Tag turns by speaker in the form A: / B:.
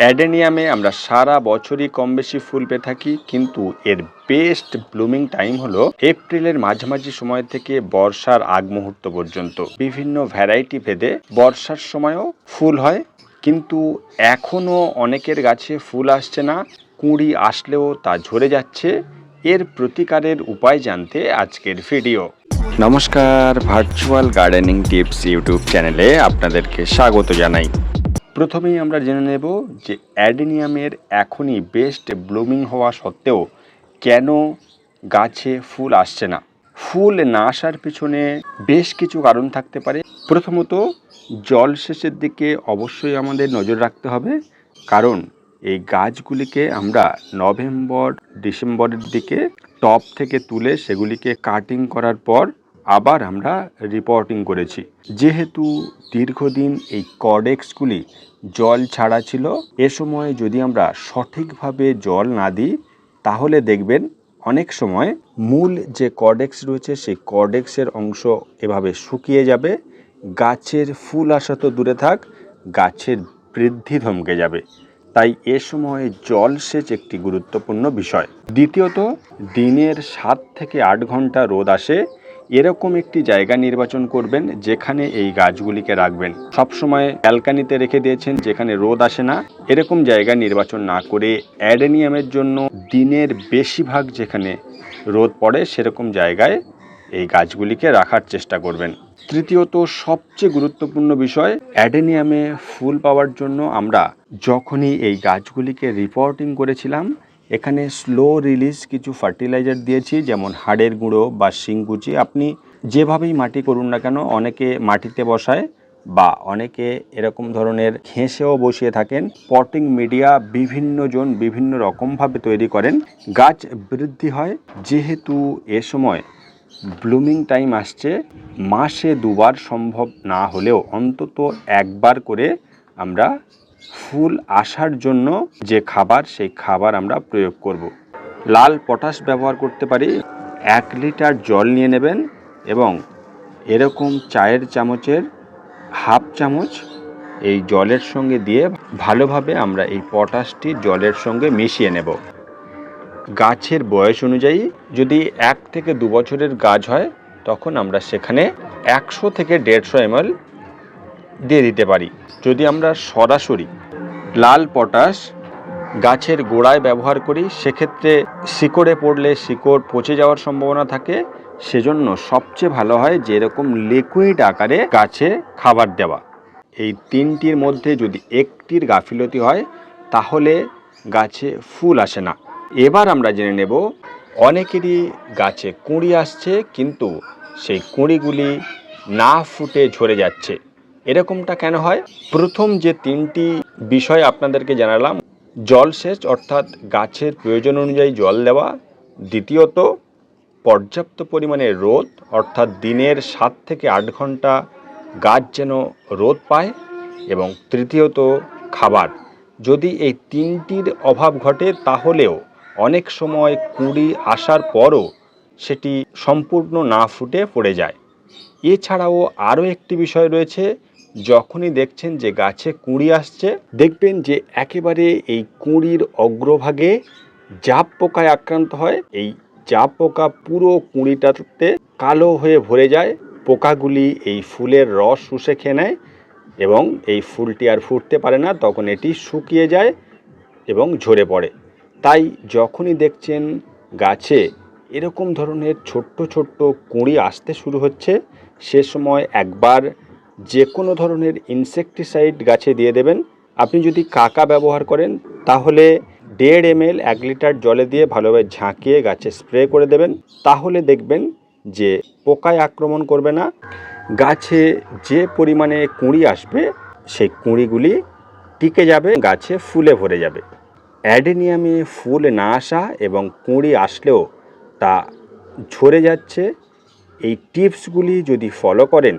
A: অ্যাডেনিয়ামে আমরা সারা বছরই কম বেশি ফুল পেয়ে থাকি, কিন্তু এর বেস্ট ব্লুমিং টাইম হলো এপ্রিলের মাঝামাঝি সময় থেকে বর্ষার আগ মুহূর্ত পর্যন্ত। বিভিন্ন ভ্যারাইটি ভেদে বর্ষার সময়ও ফুল হয়, কিন্তু এখনও অনেকের গাছে ফুল আসছে না, কুঁড়ি আসলেও তা ঝরে যাচ্ছে। এর প্রতিকারের উপায় জানতে আজকের ভিডিও নমস্কার ভার্চুয়াল গার্ডেনিং টিপস ইউটিউব চ্যানেলে আপনাদেরকে স্বাগত জানাই। প্রথমেই আমরা জেনে নেব যে অ্যাডেনিয়ামের এখনই বেস্ট ব্লুমিং হওয়া সত্ত্বেও কেন গাছে ফুল আসছে না? ফুল না আসার পিছনে বেশ কিছু কারণ থাকতে পারে। প্রথমত, জল সেচের দিকে অবশ্যই আমাদের নজর রাখতে হবে। কারণ, এই গাছগুলিকে আমরা নভেম্বর, ডিসেম্বরের দিকে টপ থেকে তুলে সেগুলিকে কাটিং করার পর আবার আমরা রিপোর্টিং করেছি। যেহেতু দীর্ঘদিন এই কডেক্সগুলি জল ছাড়া ছিল, এ সময় যদি আমরা সঠিকভাবে জল না দিই, তাহলে দেখবেন অনেক সময় মূল যে কর্ডেক্স রয়েছে, সেই কর্ডেক্সের অংশ এভাবে শুকিয়ে যাবে, গাছের ফুল আসা তো দূরে থাক, গাছের বৃদ্ধি থমকে যাবে। তাই এ সময় জল সেচ একটি গুরুত্বপূর্ণ বিষয়। দ্বিতীয়ত, দিনের সাত থেকে আট ঘণ্টা রোদ আসে এরকম একটি জায়গা নির্বাচন করবেন যেখানে এই গাছগুলিকে রাখবেন। সবসময় ব্যালকানিতে রেখে দিয়েছেন, যেখানে রোদ আসে না। এরকম জায়গা নির্বাচন না করে অ্যাডেনিয়ামের জন্য দিনের বেশিরভাগ যেখানে রোদ পড়ে, সেরকম জায়গায় এই গাছগুলিকে রাখার চেষ্টা করবেন। তৃতীয়ত, সবচেয়ে গুরুত্বপূর্ণ বিষয়, অ্যাডেনিয়ামে ফুল পাওয়ার জন্য আমরা যখনই এই গাছগুলিকে রিপোর্টিং করেছিলাম এখানে স্লো রিলিজ কিছু ফার্টিলাইজার দিয়েছি, যেমন হাড়ের গুঁড়ো বা শিংকুচি আপনি যেভাবেই মাটি করুন না কেন, অনেকে মাটিতে বসায় বা অনেকে এরকম ধরনের ঘেঁষেও বসিয়ে থাকেন। পটিং মিডিয়া বিভিন্ন জন বিভিন্ন রকমভাবে তৈরি করেন। গাছ বৃদ্ধি হয়। যেহেতু এ সময় ব্লুমিং টাইম আসছে, মাসে দুবার সম্ভব না হলেও অন্তত একবার করে আমরা ফুল আসার জন্য যে খাবার, সেই খাবার আমরা প্রয়োগ করব। লাল পটাশ ব্যবহার করতে পারি এক লিটার জল নিয়ে নেবেন এবং এরকম চায়ের চামচের হাফ চামচ এই জলের সঙ্গে দিয়ে ভালোভাবে আমরা এই পটাশটি জলের সঙ্গে মিশিয়ে নেব গাছের বয়স অনুযায়ী যদি এক থেকে দু বছরের গাছ হয়, তখন আমরা সেখানে একশো থেকে দেড়শো এমএল দিয়ে দিতে পারি। যদি আমরা সরাসরি লাল পটাশ গাছের গোড়ায় ব্যবহার করি, সেক্ষেত্রে শিকড়ে পড়লে শিকড় পচে যাওয়ার সম্ভাবনা থাকে। সেজন্য সবচেয়ে ভালো হয় যে এরকম লিকুইড আকারে গাছে খাবার দেওয়া। এই তিনটির মধ্যে যদি একটির গাফিলতি হয়, তাহলে গাছে ফুল আসে না। এবার আমরা জেনে নেব, অনেকেরই গাছে কুঁড়ি আসছে, কিন্তু সেই কুঁড়িগুলি না ফুটে ঝরে যাচ্ছে। এরকমটা কেন হয়? প্রথম যে তিনটি বিষয় আপনাদেরকে জানালাম জলসেচ অর্থাৎ গাছের প্রয়োজন অনুযায়ী জল দেওয়া, দ্বিতীয়ত পর্যাপ্ত পরিমাণে রোদ, অর্থাৎ দিনের সাত থেকে আট ঘণ্টা গাছ যেন রোদ পায়, এবং তৃতীয়ত খাবার। যদি এই তিনটির অভাব ঘটে, তাহলেও অনেক সময় কুঁড়ি আসার পরও সেটি সম্পূর্ণ না ফুটে পড়ে যায়। এছাড়াও আরও একটি বিষয় রয়েছে যখনই দেখছেন যে গাছে কুঁড়ি আসছে, দেখবেন যে একেবারে এই কুঁড়ির অগ্রভাগে জাপ পোকায় আক্রান্ত হয়। এই জাপ পোকা পুরো কুঁড়িটাতে কালো হয়ে ভরে যায়। পোকাগুলি এই ফুলের রস শুষে খেয়ে নেয় এবং এই ফুলটি আর ফুটতে পারে না, তখন এটি শুকিয়ে যায় এবং ঝরে পড়ে। তাই যখনই দেখছেন গাছে এরকম ধরনের ছোট্ট ছোট্ট কুঁড়ি আসতে শুরু হচ্ছে, সে সময় একবার যে কোনো ধরনের ইনসেকটিসাইড গাছে দিয়ে দেবেন। আপনি যদি কাকা ব্যবহার করেন, তাহলে দেড় এম এল এক লিটার জলে দিয়ে ভালোভাবে ঝাঁকিয়ে গাছে স্প্রে করে দেবেন। তাহলে দেখবেন যে পোকায় আক্রমণ করবে না। গাছে যে পরিমাণে কুঁড়ি আসবে, সেই কুঁড়িগুলি টিকে যাবে, গাছে ফুলে ভরে যাবে। অ্যাডেনিয়ামে ফুল না আসা এবং কুঁড়ি আসলেও তা ঝরে যাচ্ছে। এই টিপসগুলি যদি ফলো করেন